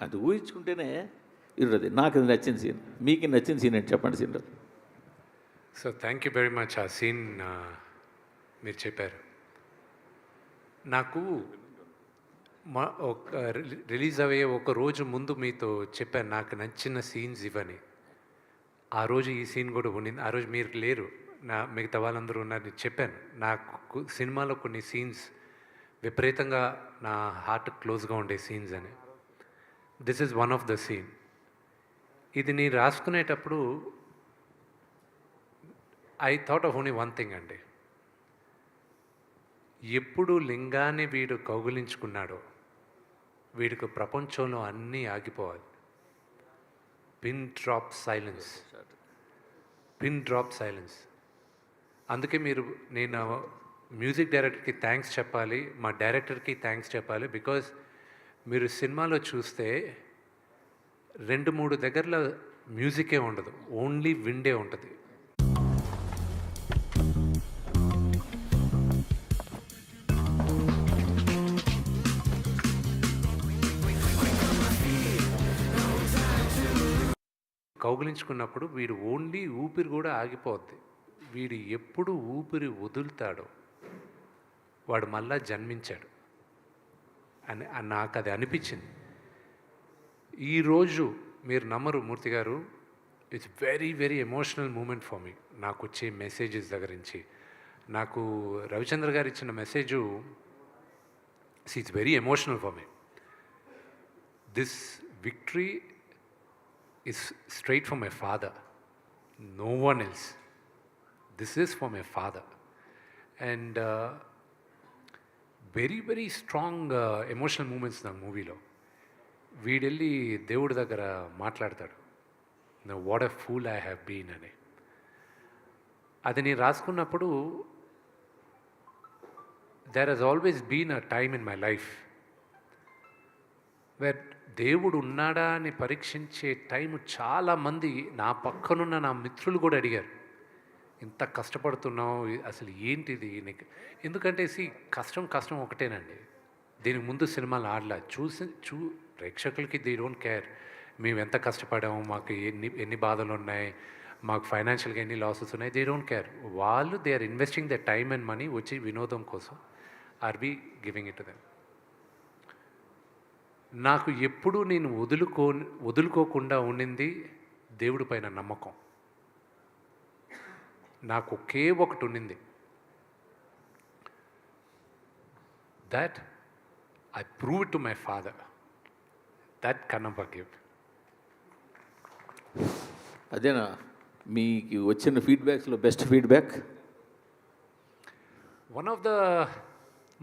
అది ఊహించుకుంటేనే ఇరుది నాకు నచ్చిన సీన్. మీకు నచ్చిన సీన్ ఏంటి చెప్పండి scene so thank you very much ఆ సీన్ మీరు చెప్పారు. నాకు మా ఒక రిలీజ్ అయ్యే ఒక రోజు ముందు మీతో చెప్పాను నాకు నచ్చిన సీన్స్ ఇవని. ఆ రోజు ఈ సీన్ కూడా ఉండింది ఆ రోజు మీరు లేరు. నా మిగతా వాళ్ళందరూ ఉన్నారని చెప్పాను. నాకు సినిమాలో కొన్ని సీన్స్ విపరీతంగా నా హార్ట్ క్లోజ్గా ఉండే సీన్స్ అని. This is one of the scene. ఇది నేను రాసుకునేటప్పుడు I thought of only one thing అండి. ఎప్పుడు లింగాన్ని వీడు కౌగులించుకున్నాడో వీడికి ప్రపంచంలో అన్నీ ఆగిపోవాలి. Pin drop silence pin drop silence అందుకే మీరు నేను మ్యూజిక్ డైరెక్టర్కి థ్యాంక్స్ చెప్పాలి మా డైరెక్టర్కి థ్యాంక్స్ చెప్పాలి బికాజ్ మీరు సినిమాలో చూస్తే రెండు మూడు దగ్గరలో మ్యూజికే ఉండదు ఓన్లీ విండే ఉంటుంది. కౌగిలించుకున్నప్పుడు వీడు ఓన్లీ ఊపిరి కూడా ఆగిపోద్ది. వీడు ఎప్పుడు ఊపిరి వదులుతాడో వాడు మళ్ళా జన్మించాడు. అని నాకు అది అనిపించింది. ఈరోజు మీరు నమ్మరు Murthy garu it's very very emotional moment for me నాకు వచ్చే మెసేజెస్ దగ్గర నుంచి. నాకు రవిచంద్ర గారు ఇచ్చిన message it's very emotional for me this victory is straight for my father no one else this is for my father and very very strong emotional moments నా మూవీలో. వీడెళ్ళి దేవుడి దగ్గర మాట్లాడతాడు. What a fool I have been అని. అది నేను రాసుకున్నప్పుడు there has always been a time in my life. Where దేవుడు ఉన్నాడా అని పరీక్షించే టైం చాలామంది నా పక్కనున్న నా మిత్రులు కూడా అడిగారు. ఇంత కష్టపడుతున్నావు? అసలు ఏంటిది? నీకు ఎందుకంటే సి కష్టం కష్టం ఒకటేనండి. దీనికి ముందు సినిమాలు ఆడలా. చూసి చూ ప్రేక్షకులకి దే డోంట్ కేర్. మేము ఎంత కష్టపడాము? మాకు ఎన్ని ఎన్ని బాధలు ఉన్నాయి? మాకు ఫైనాన్షియల్గా ఎన్ని లాసెస్ ఉన్నాయి? They don't care. వాళ్ళు they are investing the time and money వచ్చి వినోదం కోసం are be giving it them. నాకు ఎప్పుడూ నేను వదులుకో వదులుకోకుండా ఉండింది దేవుడి పైన నమ్మకం. నాకు ఒకే ఒకటి ఉండింది. That I prove to my father that Kannappa give అదేనా? మీకు వచ్చిన ఫీడ్బ్యాక్స్లో best feedback one of the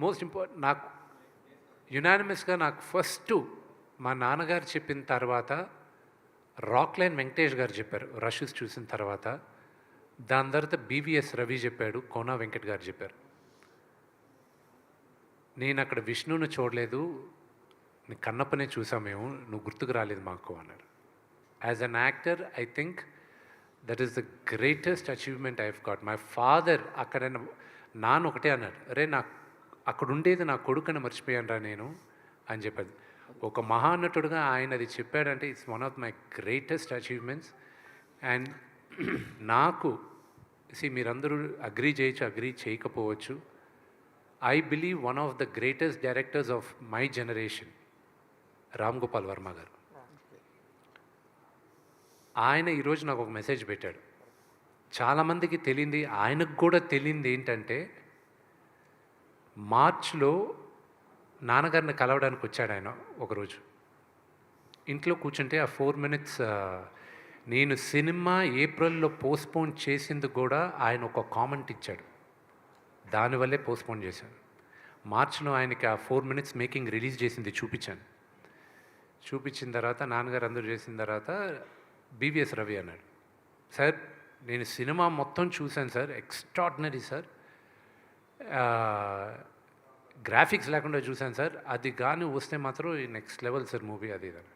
most important నాకు యునానిమస్గా నాకు ఫస్ట్ మా నాన్నగారు చెప్పిన తర్వాత రాక్లైన్ వెంకటేష్ గారు చెప్పారు రషెస్ చూసిన తర్వాత. దాని తర్వాత బీవీఎస్ రవి చెప్పాడు కోనా వెంకట్ గారు చెప్పారు. నేను అక్కడ విష్ణువుని చూడలేదు నీ కన్నప్పనే చూసాం మేము నువ్వు గుర్తుకు రాలేదు మాకు అన్నారు as an actor I think that is the greatest achievement I have got my father అక్కడ నాన్న ఒకటే అన్నాడు అరే నా అక్కడ ఉండేది నా కొడుకుని మర్చిపోయానురా నేను అని చెప్పాడు. ఒక మహానటుడుగా ఆయన అది చెప్పాడంటే it's one of my greatest achievements and నాకు సి మీరందరూ అగ్రీ చేయొచ్చు అగ్రీ చేయకపోవచ్చు. I believe one of the greatest directors of my generation Ram Gopal Varma garu. ఆయన ఈరోజు నాకు ఒక మెసేజ్ పెట్టాడు. చాలామందికి తెలియంది ఆయనకు కూడా తెలియంది ఏంటంటే మార్చ్లో నాన్నగారిని కలవడానికి వచ్చాడు ఆయన ఒకరోజు. ఇంట్లో కూర్చుంటే ఆ ఫోర్ మినిట్స్ నేను సినిమా ఏప్రిల్లో పోస్ట్పోన్ చేసింది కూడా ఆయన ఒక కామెంట్ ఇచ్చాడు. దానివల్లే పోస్ట్పోన్ చేశాను. మార్చ్లో ఆయనకి ఆ ఫోర్ మినిట్స్ మేకింగ్ రిలీజ్ చేసింది చూపించాను. చూపించిన తర్వాత నాన్నగారు అందరూ చేసిన తర్వాత బీవీఎస్ రవి అన్నాడు సార్ నేను సినిమా మొత్తం చూశాను సార్ ఎక్స్ట్రాడినరీ సార్. గ్రాఫిక్స్ లేకుండా చూశాను సార్. అది కానీ వస్తే మాత్రం నెక్స్ట్ లెవెల్ సార్ మూవీ అది అని.